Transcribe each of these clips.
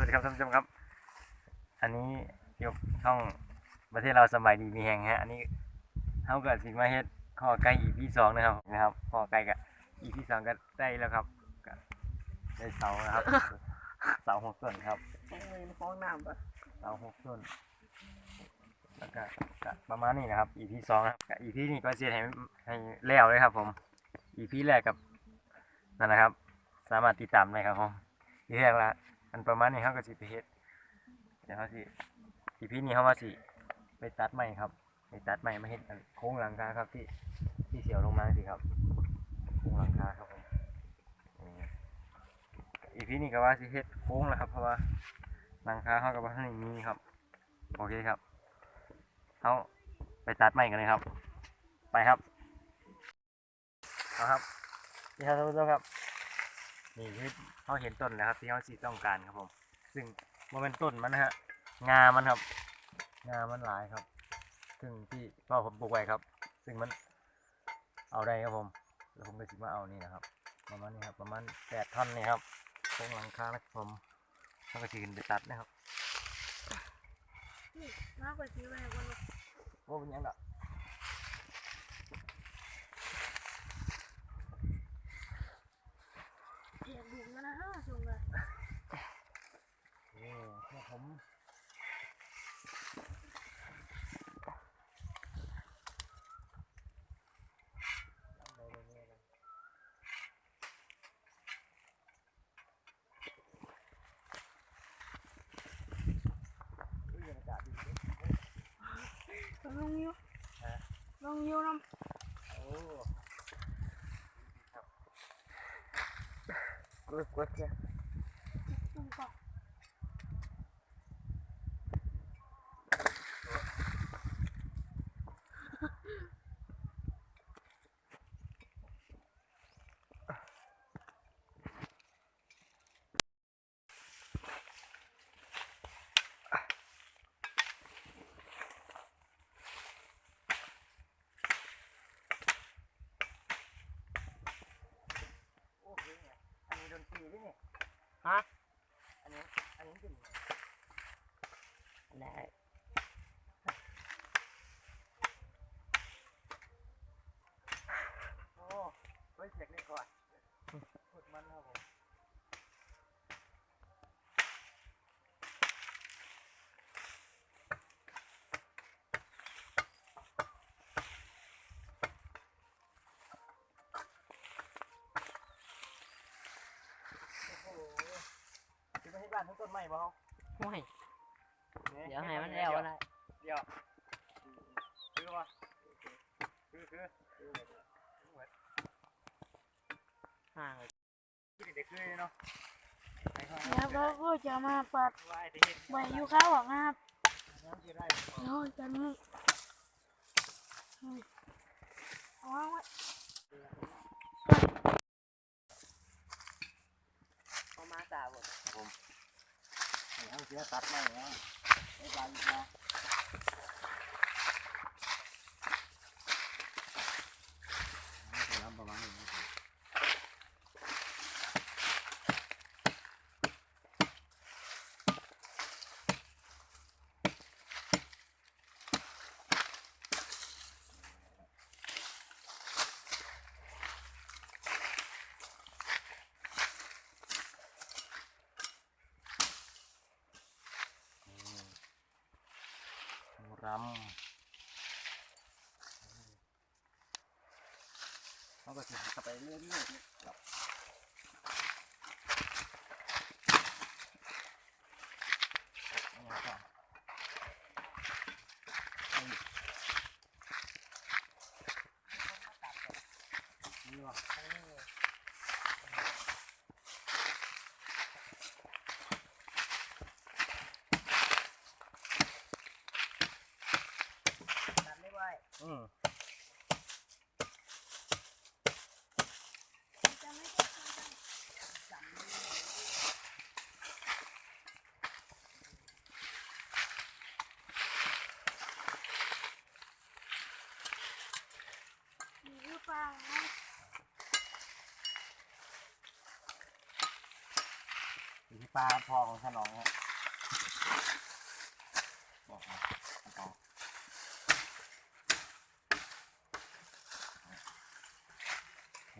วัสดีครับท่านผู้ชมครับ อันนี้ยกช่องประเทศเราสบายดีมีแหงฮะ อันนี้เท่ากับสิมาเฮ็ดข้อไก่ EP สองนะครับนะครับข้อไก่กับ EP สองก็ได้แล้วครับก็ได้เสานะครับ เสาหกต้นครับแห้งเลยห้องน้ำปะเสาหกต้นแล้วก็ก็ประมาณนี้นะครับ EP สองนะครับก็ EP นี้ก็เสียให้ให้แล้วเลยครับ ผม EP แรกกับนั่นแหละครับ สามารถติดตามได้ครับผม EP แรกละ อันประมาณนี้เขาก็สิไปเฮ็ดเดี๋ยวเขาสิ EP นี้เขามาสิไปตัดใหม่ครับไปตัดใหม่มาเฮ็ดอันโค้งหลังคาครับที่ที่เสียวลงมาสิครับโค้งหลังคาครับผมนี่ EP นี้ก็ว่าสิเฮ็ดโค้งแล้วครับเพราะว่าหลังคาเขาก็บ่ทันได้มีครับโอเคครับเขาไปตัดใหม่กันเลยครับ ไปครับเอาครับนี่ครับท่านผู้ชมครับ นี่คือเขาเห็นต้นแล้วครับที่เขาสิต้องการครับผม ซึ่งโมเมนต้นมันนะฮะงามันครับ งามันหลายครับ ซึ่งที่พ่อผมปลูกไว้ครับ ซึ่งมันเอาได้ครับผมแล้วผมก็สิมาเอานี่นะครับ ประมาณนี้ครับ ประมาณแปดท่อนนี่ครับโครงหลังคานะครับผมแล้วก็สิขึ้นไปตัดนะครับนี่มากกว่าที่แม่วันโอ้เป็นหยังดอก เทียบดุมนะฮะชงเลย นี่เนี่ย ผมเอาไปเรื่อยๆเลยอุ้ยบรรยากาศดีจัง ลองยิ้ว ฮะ ลองยิ้วน้ โอ้ำกดกดเนี่ยต้องก่อน โอ้เพลงอะ อันนี้ดนตรีด้วยฮะ อันนี้ อันนี้เป็นได้ โอ้เฮ้ยเสียงนี่ก่อนพูดมันครับผมโอ้โหจะไปให้ บ้านทั้งต้นไม้บ่เฮาห่วยนี่เดี๋ยวให้มันแล้วนะเดี๋ยวคือว่าคือคือคือห่างคือเด็กๆคือเนาะไอ้ข้างนะครับเราก็จะมาปัดว่าไอ้ที่เห็นใบยูคาออกนะครับน้ำที่ได้แล้วจะนี่อืมเอาวางไว้ เขามาสาบ ผม เสียตัดไม่เนาะไอ้ใบเนะทำประมาณนี้ รำเขาก็จะขับไปเรื่อยๆครับนนี่ว่ะ ตัดไม่ไหว อืม จะไม่ได้ทำกัน มีหรือเปล่านะวิธีปลาพอของฉลองครับบอกมาเอโอเค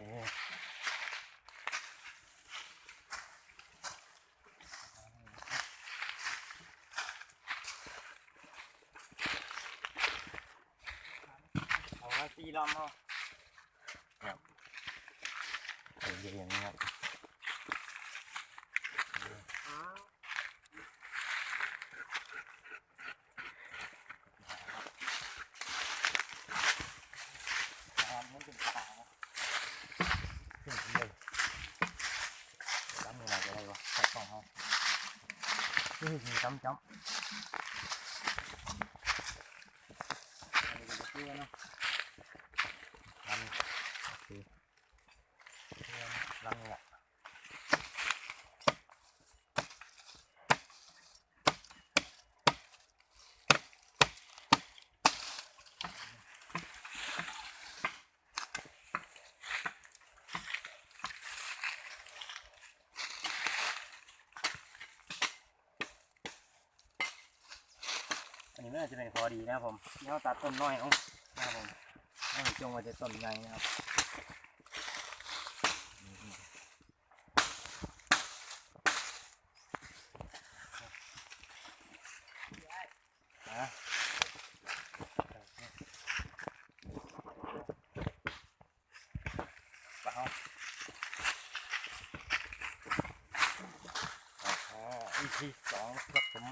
เอาไว้ตีลำเอาครับเอาเยอะอย่างนี้ครับอ๋ออ่าะ ได้วะตัดกล่องเขาเฮ้ยจำจำอันนี้ก็จะเชื่อเนาะลำโอเคเชื่อลำนี่แหละ อันนี้น่าจะเป็นพอดีนะครับผมเดี๋ยวเราตัดต้นน้อยเอานะครับผมให้จงมาจะต้นใหญ่นะครับ อะเปล่าอ๋ออีพีสองครับผม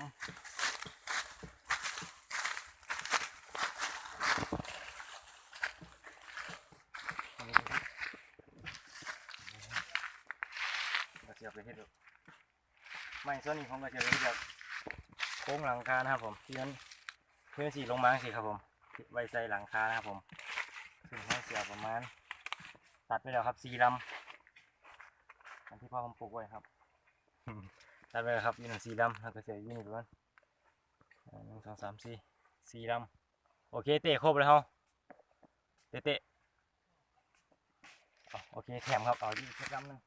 ก็จะเอา ไปเฮ็ดดูไม่ส่วนนี้ผมก็จะไปเฮ็ดแบบโค้งหลังคานะครับ ผมที่นั้นเพื่อนสีลงมาสิครับผมไว้ใส่หลังคานะครับผมซึ่งให้เสียประมาณ ตัดไปแล้วครับสี่ลำอันที่พ่อผมปลูกไว้ครับตัดไปแล้วครับยี่หนึ่งสี่ลำแล้วก็เสียยี่หนึ่งประมาณอ่าหนึ่งสองสามสี่สี่ลำโอเคเตะครบเลยเฮาเตะเตะโอเคแถมครับเอายี่สิบลำหนึง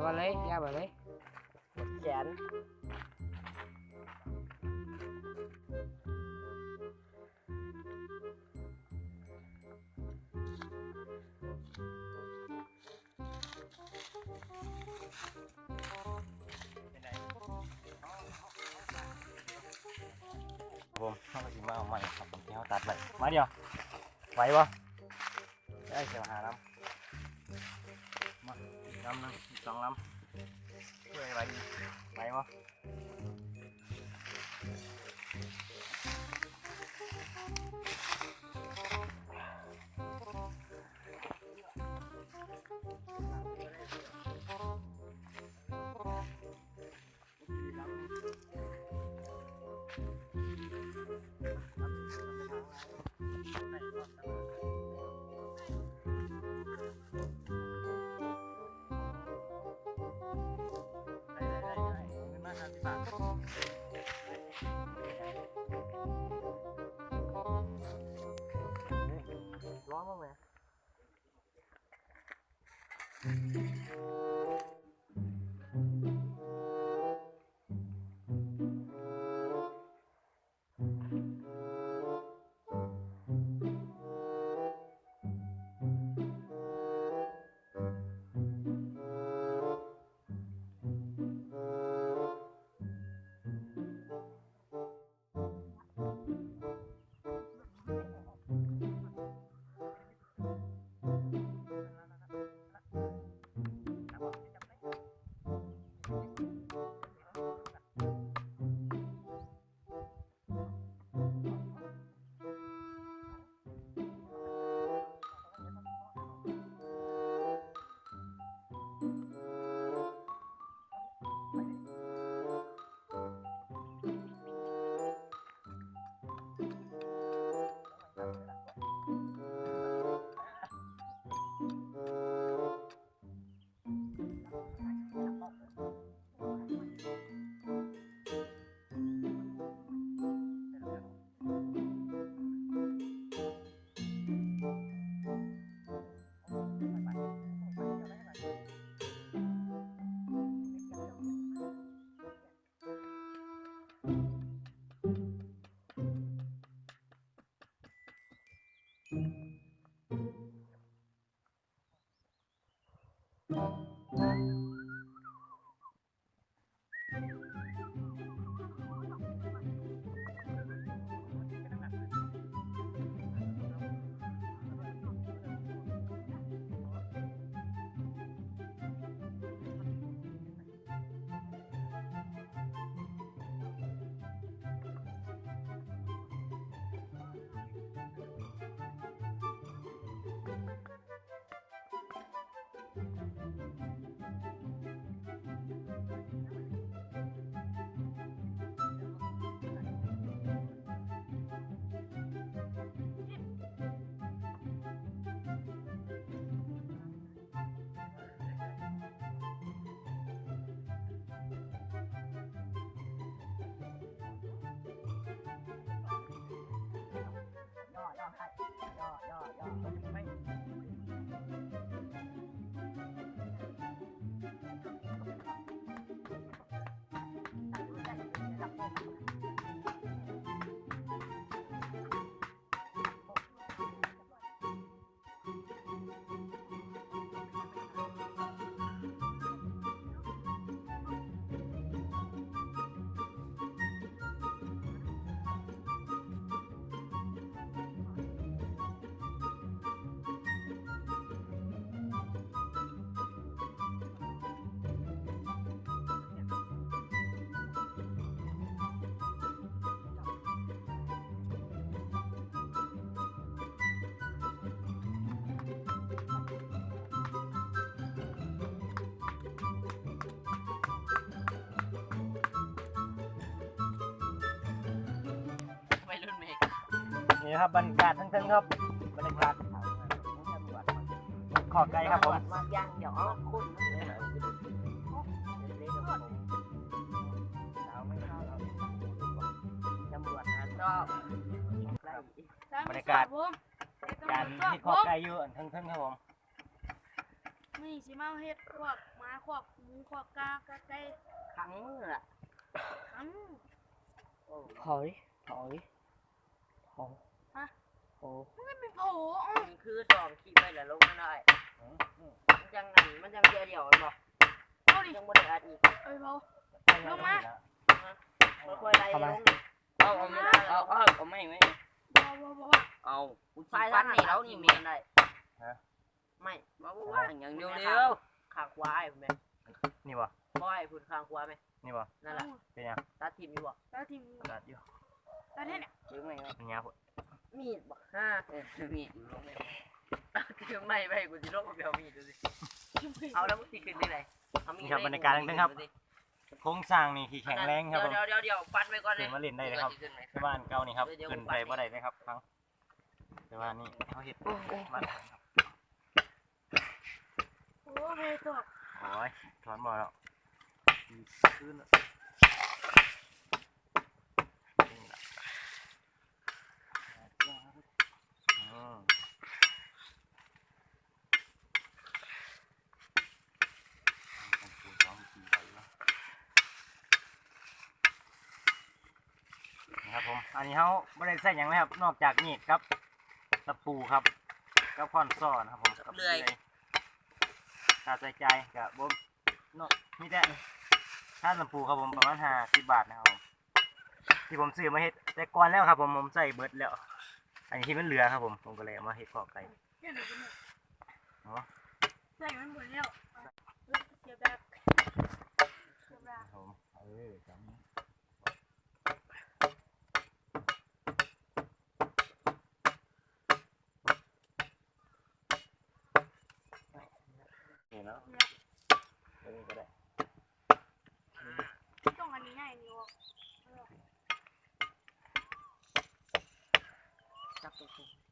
ยาวไปเลยยาวไปเลยแขนผมเขา มาอีกลำหนึงอี ผ นี่ครับบรรยากาศทั้งๆครับบรรยากาศขอไกลครับผมมาย่างเดี๋ยวเอาคุณเลยนะตำรวจนะชอบไล่บรรยากาศผมเฮ็ดการตำรวจที่ขอไกลอยู่ทั้งๆครับผมนี่สิมาเฮ็ดพวกหมาพวกหมูพวกกากระไก่ขังมืออะทั้งถอยถอยถอยฮะ โอ้มันไม่เป็นโผล่อ้อมันคือจอมขี้ไปแล้วลงมาได้มันยังนั่นมันยังเดียวเดียวบอกเอาดิยังบ่ได้อัดอีกเอ้ยเผาลงมาค่อยๆไล่ลงเอาเอาไม่ได้เอาเอาเอาไม่ไม่บ่บ่บ่บ่เอาไฟฟันนี่แล้วนี่มีได้ไม่มาว่าอย่างเดียวเดียวข้างขวาไอ้แม่นี่บ่บ่ไอ้พุ่นข้างขวาไหมนี่บ่นั่นแหละเป็นยังตัดทิมอยู่บ่แล้วทีมกระดาษอยู่แล้วเนี่ยถึงไหมครับเป็นยังพุ่น มีดบ่ฮ่าเออมีดอยู่ลงเลยถึงไม่ไปกูสิลงกับเบลมีดดูสิเอาแล้วมึงสิขึ้นได้ไหนเอามีดนี่ครับบรรยากาศทั้งๆครับ โครงสร้างนี่ที่แข็งแรงครับผมเดี๋ยวเดี๋ยวเดี๋ยวฟันไปก่อนเลขึ้ยนมาเล่นได้เลยครับที่บ้านเก่านี่ครับขึ้นไปบ่ได้เลยครับครั้งแต่ว่านี่เขาเฮ็ดบ้านครับโอ้เฮ้ยตัวโอ้ยถอนบ่แล้วขึ้นแล้วนี่ล่ะอืมต้องปูสองทีไว้เนาะนะครับผม อันนี้เขาไม่ได้ใส่หยังเลยครับ นอกจากนี่ครับ ตะปูครับกับค้อนซ่อนะครับผมกับถ้าใส่ใจกับบ่นอกนี่แต่ถ้าตะปูครับผมประมาณห้าสิบบาทนะครับผมที่ผมซื้อมาเฮ็ดแต่ก่อนแล้วครับ ผมผมใส่เบิดแล้ว อันนี้ที่มันเหลือครับผมผมก็เลยเอามาเฮ็ดขอไก่เดี๋ยวหนูจะเนี่ยอ๋อใส่มันหมดแล้วเสียบแบบเสียบแบบ ครับผมเออจำนี่เนาะเออก็ได้ ต้องอันนี้ง่ายนี่วะ จับตัว